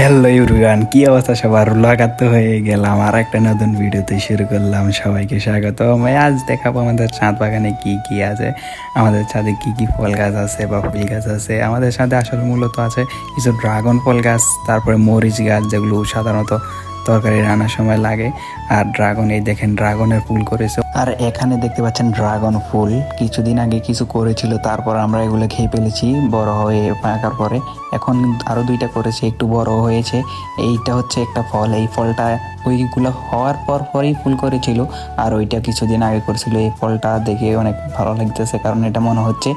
Hello ইউরিয়ান কি অবস্থা? সবার লাগাত হয়ে গেলাম। আর একটা নতুন ভিডিওতে শুরু করলাম। সবাইকে স্বাগত আমি আজ দেখাবো আমাদের চাঁদ বাগানে কি কি আছে। আমাদের ছাদে কি কি ফল গাছ আছে বা ফুল গাছ আছে। আমাদের সাথে আসলে মূলত আছে কিছু ড্রাগন ফল গাছ, তারপরে মরিচ গাছ, যেগুলো সাধারণত তরকারি রান্নার সময় লাগে। আর ড্রাগন, এই দেখেন ড্রাগনের ফুল করেছে। আর এখানে দেখতে পাচ্ছেন ড্রাগন ফুল। কিছুদিন আগে কিছু করেছিল, তারপর আমরা এগুলো খেয়ে ফেলেছি, বড় হয়ে পাকার পরে। এখন আরও দুইটা করেছে, একটু বড় হয়েছে। এইটা হচ্ছে একটা ফল। এই ফলটা ওইগুলো হওয়ার পর পরেই ফুল করেছিল। আর ওইটা কিছুদিন আগে করেছিল। এই ফলটা দেখে অনেক ভালো লাগতেছে, কারণ এটা মনে হচ্ছে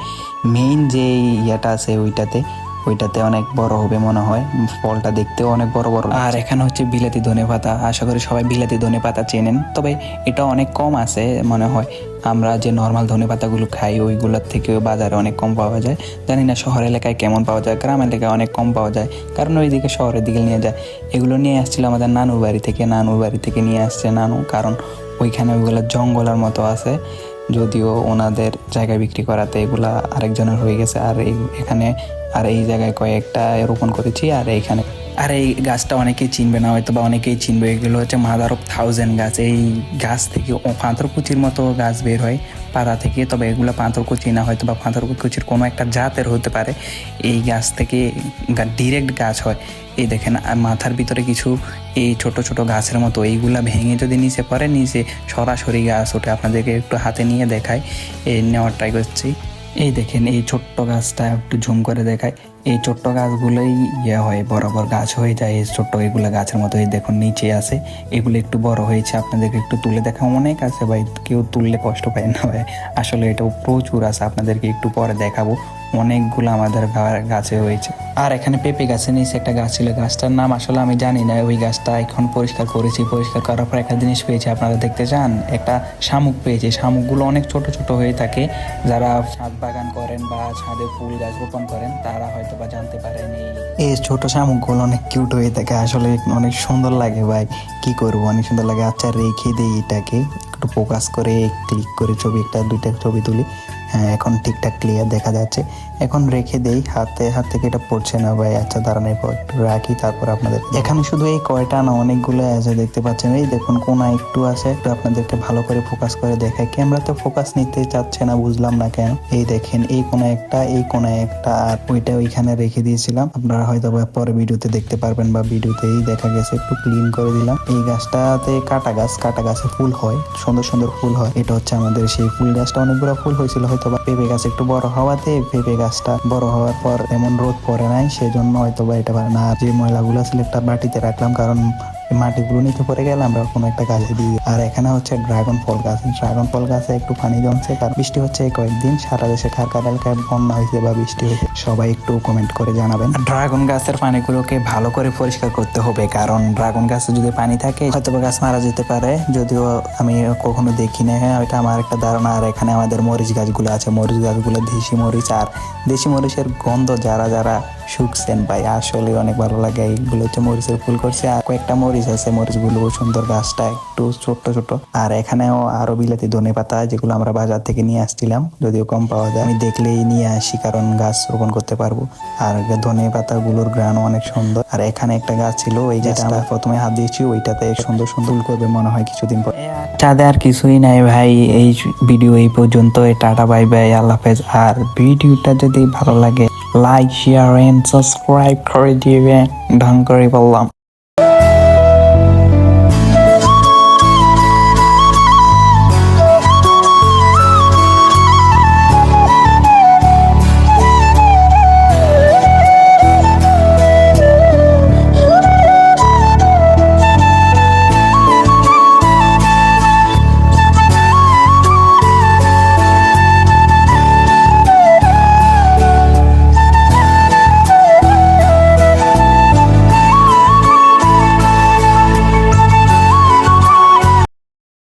মেইন যে ইয়েটা আছে ওইটাতে ওইটাতে অনেক বড় হবে মনে হয়। ফলটা দেখতেও অনেক বড় বড় আর এখানে হচ্ছে বিলাতি ধনে পাতা। আশা করি সবাই বিলাতি ধনে পাতা চেনেন। তবে এটা অনেক কম আছে মনে হয়। আমরা যে নর্মাল ধনে পাতাগুলো খাই, ওইগুলোর থেকেও বাজারে অনেক কম পাওয়া যায়। জানি না শহর এলাকায় কেমন পাওয়া যায়, গ্রাম এলাকায় অনেক কম পাওয়া যায়। কারণ ওইদিকে শহরের দিকে নিয়ে যায়। এগুলো নিয়ে আসছিল আমাদের নানুর বাড়ি থেকে। নানুর বাড়ি থেকে নিয়ে আসছে নানু। কারণ ওইখানে ওইগুলো জঙ্গলের মতো আছে। যদিও ওনাদের জায়গা বিক্রি করাতে এগুলা আরেকজনের হয়ে গেছে, আর এই এখানে, আর এই জায়গায় কয়েকটা রোপণ করেছি, আর এইখানে, আর এই গাছটা অনেকেই চিনবে না হয়তো বা অনেকেই চিনবে, এগুলো হচ্ছে মাদার অফ থাউজেন্ড গাছ। এই গাছ থেকে পাঁথরকুচির মতো গাছ বের হয়। পাতা থেকে, তবে এগুলো পাথরকুচি না, হয়তো বা পাথরকুচির কোনো একটা জাতের হতে পারে। এই গাছ থেকে ডিরেক্ট গাছ হয়। এই দেখেন মাথার ভিতরে কিছু এই ছোট ছোট গাছের মতো, এইগুলো ভেঙে যদি নিচে পড়ে, নিচে সরাসরি গাছ ওঠে। আপনাদেরকে একটু হাতে নিয়ে দেখায় এই নেওয়ার ট্রাই করছি। এই দেখেন, এই ছোট্ট গাছটা একটু ঝুম করে দেখায়। এই ছোট্ট গাছগুলোই ইয়ে হয় বড় বড় গাছ হয়ে যায়। এই ছোট্ট এগুলো গাছের মতো, এই দেখুন, নিচে আছে। এগুলো একটু বড় হয়েছে, আপনাদেরকে একটু তুলে দেখা অনেক আছে ভাই, কেউ তুললে কষ্ট পায় না ভাই। আসলে এটাও প্রচুর আছে, আপনাদেরকে একটু পরে দেখাবো। অনেকগুলো আমাদের গাছে হয়েছে। আর এখানে পেঁপে গাছের নিচে একটা গাছ ছিল। গাছটার নাম আসলে আমি জানি না। ওই গাছটা এখন পরিষ্কার করেছি। পরিষ্কার করার পর একটা জিনিস পেয়েছি। আপনারা দেখতে চান? একটা শামুক পেয়েছি। শামুকগুলো অনেক ছোট ছোট হয়ে থাকে। যারা ছাদ বাগান করেন বা ছাদে ফুল গাছ রোপণ করেন, তারা হয়তো বা জানতে পারেন। এই ছোট শামুকগুলো অনেক কিউট হয়ে থাকে। আসলে অনেক সুন্দর লাগে ভাই। কি করব? অনেক সুন্দর লাগে। আচ্ছা রেখে দিই এটাকে। একটু ফোকাস করে ক্লিক করে ছবি একটা, দুইটা ছবি তুলি। হ্যাঁ এখন ঠিকঠাক ক্লিয়ার দেখা যাচ্ছে। এখন রেখে দেই, হাতে, হাত থেকে এটা পড়ছে না ভাই আচ্ছা দাঁড়ান, এরপর একটু রাখি, তারপর আপনাদের এখানে শুধু এই কয়টা না, অনেকগুলো আছে, দেখতে পাচ্ছেন। এই দেখুন কোনা একটু আছে, একটু আপনাদেরকে ভালো করে ফোকাস করে দেখায় ক্যামেরাতে ফোকাস নিতে চাচ্ছে না, বুঝলাম না কেন। এই দেখেন, এই কোনা একটা, এই কোনায় একটা, আর ওইটা ওইখানে রেখে দিয়েছিলাম। আপনারা হয়তো পরে ভিডিওতে দেখতে পারবেন বা ভিডিওতেই দেখা গেছে, একটু ক্লিন করে দিলাম। এই গাছটাতে কাটা গাছ, কাটা গাছে ফুল হয়, সুন্দর সুন্দর ফুল হয়। এটা হচ্ছে আমাদের সেই ফুল গাছটা, অনেকগুলো ফুল হয়েছিল, হয়তো বা পেঁপে গাছ একটু বড় হওয়াতে পেঁপে গাছটা বড় হওয়ার পর এমন রোদ পড়ে নাই, সেজন্য হয়তোবা এটা না, যে ময়লাগুলো ছিল একটা বাটিতে রাখলাম, কারণ মাটিগুলো নিতে পড়ে গেলে আমরা কোনো একটা গাছে দিই। আর এখানে হচ্ছে ড্রাগন ফল গাছ। ড্রাগন ফল গাছে একটু পানি জমছে, কারণ বৃষ্টি হচ্ছে কয়েকদিন। সারা দেশে কার এলাকায় বন্যা হয়েছে বা বৃষ্টি হয়েছে। সবাই একটু কমেন্ট করে জানাবেন। ড্রাগন গাছের পানিগুলোকে ভালো করে পরিষ্কার করতে হবে, কারণ ড্রাগন গাছে যদি পানি থাকে হয়তো গাছ মারা যেতে পারে। যদিও আমি কখনো দেখি না হ্যাঁ এটা আমার একটা ধারণা। আর এখানে আমাদের মরিচ গাছগুলো আছে। মরিচ গাছগুলো দেশি মরিচ, আর দেশি মরিচের গন্ধ যারা যারা শুকছেন ভাই আসলে অনেক ভালো লাগে। এইগুলো হচ্ছে মরিচের ফুল করছে আর কয়েকটা মরিচ আছে মরিচ মরিচগুলো সুন্দর গাছটা একটু ছোট্ট ছোট আর এখানেও আরও বিলাতি ধনে পাতা যেগুলো আমরা বাজার থেকে নিয়ে আসছিলাম যদিও কম পাওয়া যায়। আমি দেখলেই নিয়ে আসি কারণ গাছ রোপণ করতে পারব। আর ধনে পাতাগুলোর গ্রানও অনেক সুন্দর। আর এখানে একটা গাছ ছিল ওই গাছটা। আমরা প্রথমে হাত দিয়েছি ওইটাতে সুন্দর সুন্দর করবে মনে হয় কিছুদিন পর। চাঁদে আর কিছুই নাই ভাই এই ভিডিও এই পর্যন্ত টাটা বাই বাই আল্লাহ হাফেজ। আর ভিডিওটা যদি ভালো লাগে লাইক শেয়ার এন্ড সাবস্ক্রাইব করে দিবে ঢং করে বললাম।